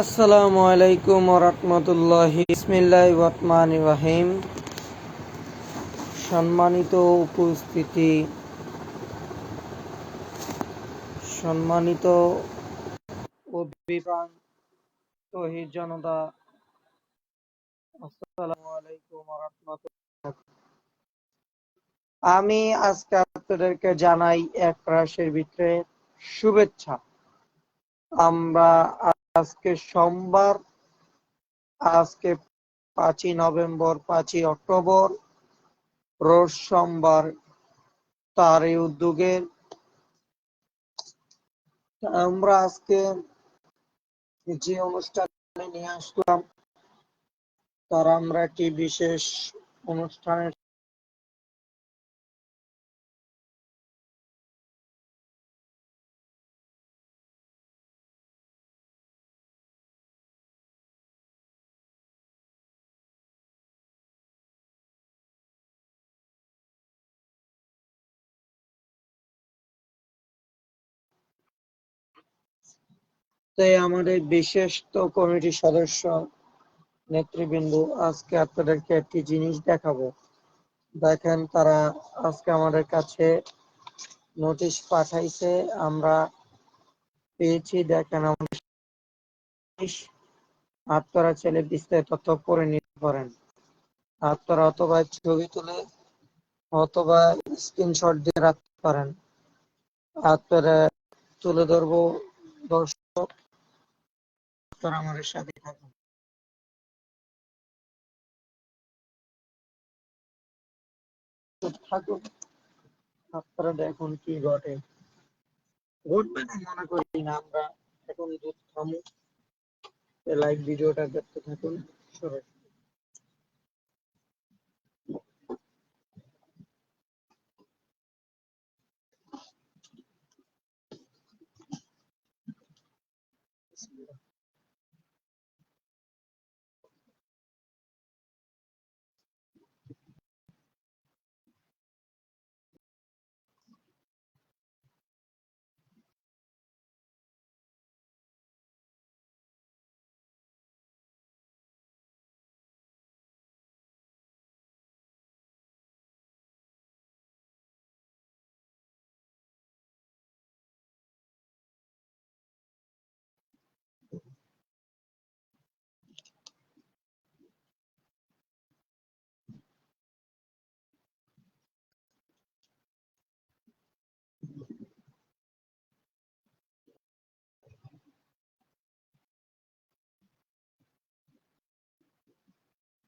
আসসালামু আলাইকুম সম্মানিত উপস্থিতি। সম্মানিত জনতা, আসসালামু আলাইকুম আমি আজকে আপনাদেরকে জানাই এক রাশের ভিতরে শুভেচ্ছা। আমরা আজকে সোমবার, আজকে পাঁচই নভেম্বর, পাঁচই অক্টোবর, রোজ সোমবার তার এই উদ্যোগের আমরা আজকে যে অনুষ্ঠানে নিয়ে আসলাম, তার আমরা একটি বিশেষ অনুষ্ঠানের তাই আমাদের বিশেষ তো কমিটির সদস্য নেতৃবৃন্দ আজকে আপনাদেরকে একটি জিনিস দেখাবো। দেখেন তারা আজকে আমাদের কাছে নোটিশ পাঠাইছে, আমরা পেয়েছি, দেখেন আমাদের আপনারা ছেলে বিস্তারিত তথ্য পড়ে নিতে পারেন। আপনারা অথবা ছবি তুলে অথবা স্ক্রিনশট দিয়ে রাখতে পারেন। আপনারা তুলে ধরবো দর্শক। আপনারা আমাদের সাথে থাকুন থাকুন আপনারা দেখুন কি ঘটে। ঘটবে না মনে করি না আমরা এখন দুধ খামু। লাইক ভিডিওটা দেখতে থাকুন। সরাসরি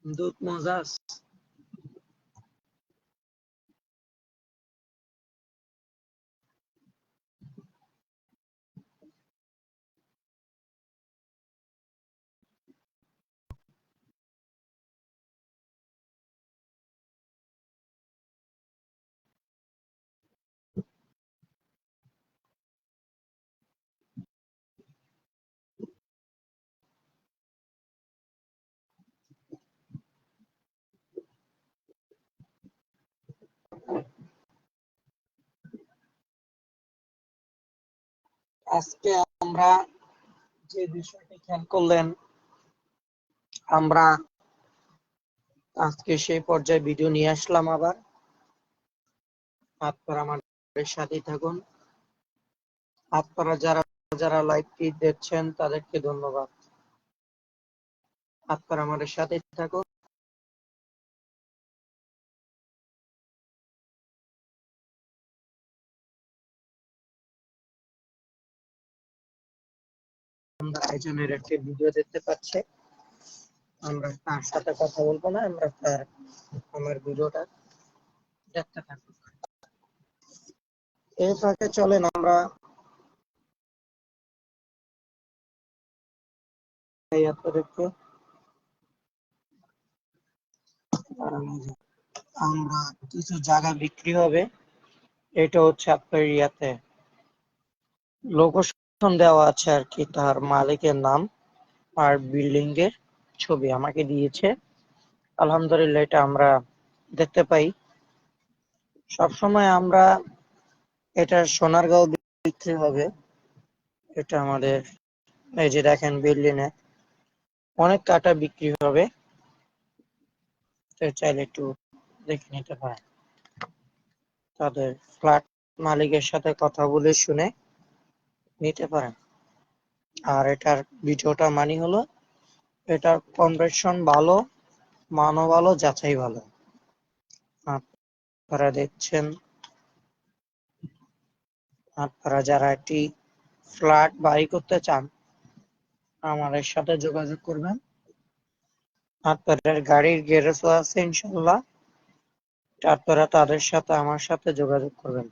দুধ মজাস আজকে আমরা যে বিষয়টি খেয়াল করলেন, আমরা আজকে সেই পর্যায়ে ভিডিও নিয়ে আসলাম আবার। আপনারা আমাদের সাথেই থাকুন। আপনারা যারা যারা লাইভটি দেখছেন, তাদেরকে ধন্যবাদ। আপনারা আমাদের সাথে থাকুন। আমরা একজনের একটি ভিডিও দেখতে পাচ্ছি। আমরা তার সাথে কথা বলব না, আমরা তার আমার ভিডিওটা দেখতে থাকব। এই ফাঁকে চলেন আমরা। আমরা কিছু জায়গা বিক্রি হবে। এটা হচ্ছে আপনার ইয়াতে। লোকেশন দেওয়া আছে আর কি, তার মালিকের নাম আর বিল্ডিং এর ছবি আমাকে দিয়েছে। আলহামদুলিল্লাহ এটা আমরা দেখতে পাই। সবসময় আমরা এটা সোনারগাঁও বিক্রি হবে। এটা আমাদের, এই যে দেখেন বিল্ডিং এ অনেক কাটা বিক্রি হবে। চাইলে একটু দেখে নিতে পারেন। তাদের ফ্ল্যাট মালিকের সাথে কথা বলে শুনে নিতে পারেন। আর এটার ভিডিওটা মানি হলো, এটার কনভার্সন ভালো, মানও ভালো, যাচাই ভালো। আপনারা দেখছেন, আপনারা যারা একটি ফ্ল্যাট বাড়ি করতে চান, আমাদের সাথে যোগাযোগ করবেন। আপনাদের গাড়ির গ্যারেজও আছে ইনশাল্লাহ আপনারা তাদের সাথে, আমার সাথে যোগাযোগ করবেন।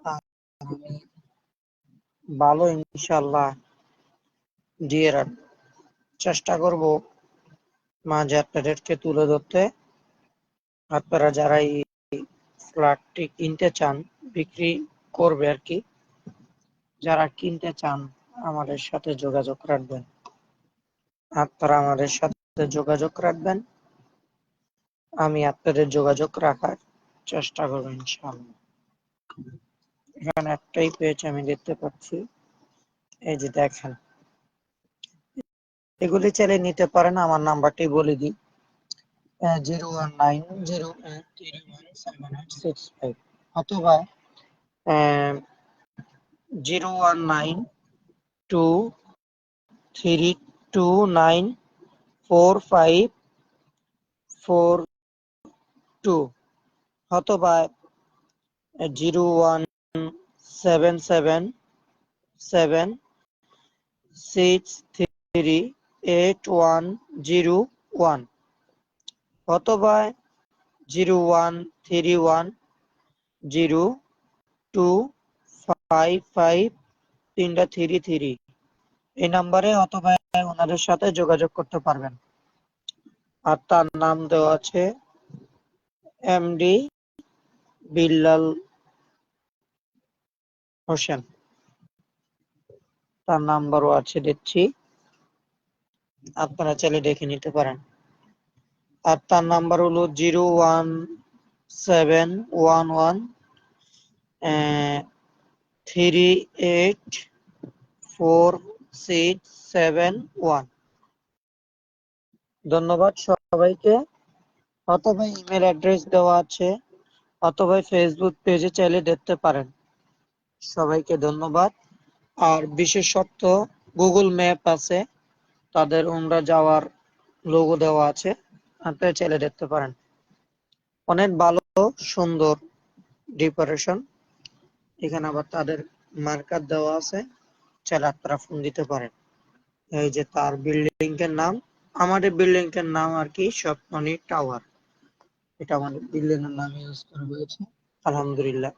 আমি ভালো ইনশাল্লাহ দিয়ে রাখব চেষ্টা করব মাঝে আপনাদেরকে তুলে ধরতে। আপনারা যারা এই ফ্ল্যাটটি কিনতে চান, বিক্রি করবে আর কি, যারা কিনতে চান, আমাদের সাথে যোগাযোগ রাখবেন। আপনারা আমাদের সাথে যোগাযোগ রাখবেন। আমি আপনাদের যোগাযোগ রাখার চেষ্টা করব ইনশাআল্লাহ। এখানে একটাই পেজ আমি দেখতে পাচ্ছি। এই যে দেখেন। এগুলি চাইলে নিতে পারেন, আমার নাম্বারটি বলে দিই। Zero one nine zero seven six five অথবা zero one nine two three two nine four five four two অথবা, zero one seven seven seven six three eight one zero one অথবা zero one three one zero two five five তিনটা three three এই নাম্বারে অথবা ওনাদের সাথে যোগাযোগ করতে পারবেন। আর তার নাম দেওয়া আছে এমডি বিল্লাল হোসেন। তার নাম্বারও আছে দিচ্ছি। আপনারা চাইলে দেখে নিতে পারেন। আর তার নাম্বার হলো zero one seven one one three eight four six seven one. ধন্যবাদ সবাইকে। অথবা ইমেল অ্যাড্রেস দেওয়া আছে, অথবা ফেসবুক পেজে চাইলে দেখতে পারেন। সবাইকে ধন্যবাদ। আর বিশেষত্ব গুগল ম্যাপ আছে। তাদের উমরা যাওয়ার লোগো দেওয়া আছে। আপনারা চাইলে দেখতে পারেন। অনেক ভালো, সুন্দর ডেকোরেশন এখানে আবার তাদের মার্কার দেওয়া আছে। চাইলে আপনারা ফোন দিতে পারেন। এই যে তার বিল্ডিং এর নাম। আমাদের বিল্ডিং এর নাম আর কি, স্বপ্ননী টাওয়ার এটা আমাদের বিল্ডিং এর নাম ইউজ করা হয়েছে। আলহামদুলিল্লাহ।